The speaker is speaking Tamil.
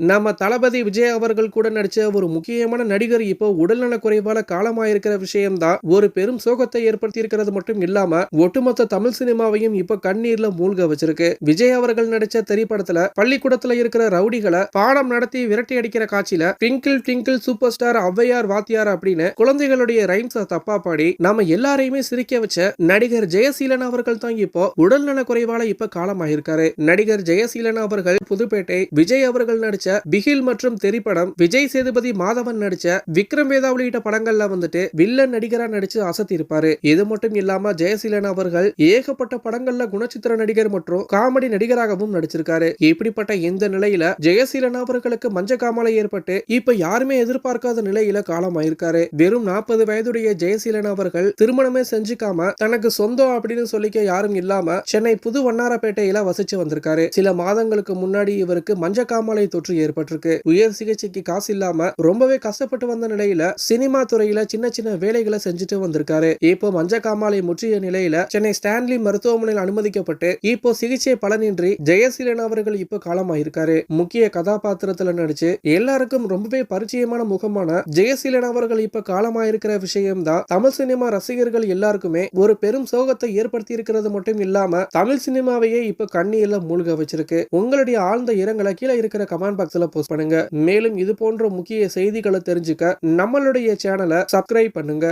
நம்ம தளபதி விஜய் அவர்கள் கூட நடிச்ச ஒரு முக்கியமான நடிகர் இப்போ உடல்நல குறைவால காலமாயிருக்கிற விஷயம்தான். ஒரு பெரும் சோகத்தை ஏற்படுத்தி இருக்கிறது மட்டும் இல்லாம ஒட்டுமொத்த தமிழ் சினிமாவையும் இப்ப கண்ணீர்ல மூழ்க வச்சிருக்கு. விஜய் அவர்கள் நடிச்ச திரைப்படத்துல பள்ளிக்கூடத்துல இருக்கிற ரவுடிகளை பாடம் நடத்தி விரட்டி அடிக்கிற காட்சியில twinkle twinkle super star Avvaiyar வாத்தியார் அப்படின்னு குழந்தைகளுடைய ரைம்ஸ தப்பா பாடி நம்ம எல்லாரையுமே சிரிக்க வச்ச நடிகர் ஜெயசீலன் அவர்கள் தான் இப்போ உடல்நல குறைவால இப்ப காலமாயிருக்காரு. நடிகர் ஜெயசீலன் அவர்கள் புதுப்பேட்டை விஜய் அவர்கள் நடிச்ச பிகில் மற்றும் திரைப்படம் விஜய் சேதுபதி மாதவன் நடிச்ச விக்ரம் வேதா உள்ளிட்ட படங்கள்ல வந்துட்டு வில்லன் நடிகரா நடிச்சு அசத்தி இருப்பாரு. இது மட்டும் இல்லாம ஜெயசீலன் அவர்கள் ஏகப்பட்ட படங்கள்ல குணச்சித்திர நடிகர் மற்றும் காமெடி நடிகராகவும் நடிச்சிருக்காரு. இப்படிப்பட்ட இந்த நிலையில ஜெயசீலன் அவர்களுக்கு மஞ்ச காமாலை ஏற்பட்டு இப்ப யாருமே எதிர்பார்க்காத நிலையில காலமாயிருக்காரு. வெறும் நாற்பது வயதுடைய ஜெயசீலன் அவர்கள் திருமணமே செஞ்சுக்காம தனக்கு சொந்தம் அப்படின்னு சொல்லிக்க யாரும் இல்லாம சென்னை புது வண்ணாரப்பேட்டையில வசிச்சு வந்திருக்காரு. சில மாதங்களுக்கு முன்னாடி இவருக்கு மஞ்ச காமாலை தொற்று ஏற்பட்டிருக்கு. உயர் சிகிச்சைக்கு காசு இல்லாம ரொம்பவே கஷ்டப்பட்டு வந்த நிலையில சினிமா துறையில சின்ன சின்ன வேலைகளை செஞ்சுட்டு வந்திருக்காரு. இப்போ மஞ்ச காமாலை முற்றிய நிலையில சென்னை ஸ்டான்லி மருத்துவமனையில் அனுமதிக்கப்பட்டு இப்போ சிகிச்சை பலனின்றி ஜெயசீலன் அவர்கள் இப்போ காலமாயிருக்காரு. முக்கிய கதாபாத்திரத்துல நடிச்சு எல்லாருக்கும் ரொம்பவே பரிச்சயமான முகமான ஜெயசீலன் அவர்கள் இப்ப காலமாயிருக்கிற விஷயம்தான். தமிழ் சினிமா ரசிகர்கள் எல்லாருக்குமே ஒரு பெரும் சோகத்தை ஏற்படுத்தி இருக்கிறது மட்டும் இல்லாம தமிழ் சினிமாவையே இப்ப கண்ணியில மூழ்க வச்சிருக்கு. உங்களுடைய ஆழ்ந்த இரங்கலை கீழே இருக்கிற கமெண்ட் பாக்ஸ்ல போஸ்ட் பண்ணுங்க. மேலும் இது போன்ற முக்கிய செய்திகளை தெரிஞ்சுக்க நம்மளுடைய சேனலை சப்ஸ்கிரைப் பண்ணுங்க.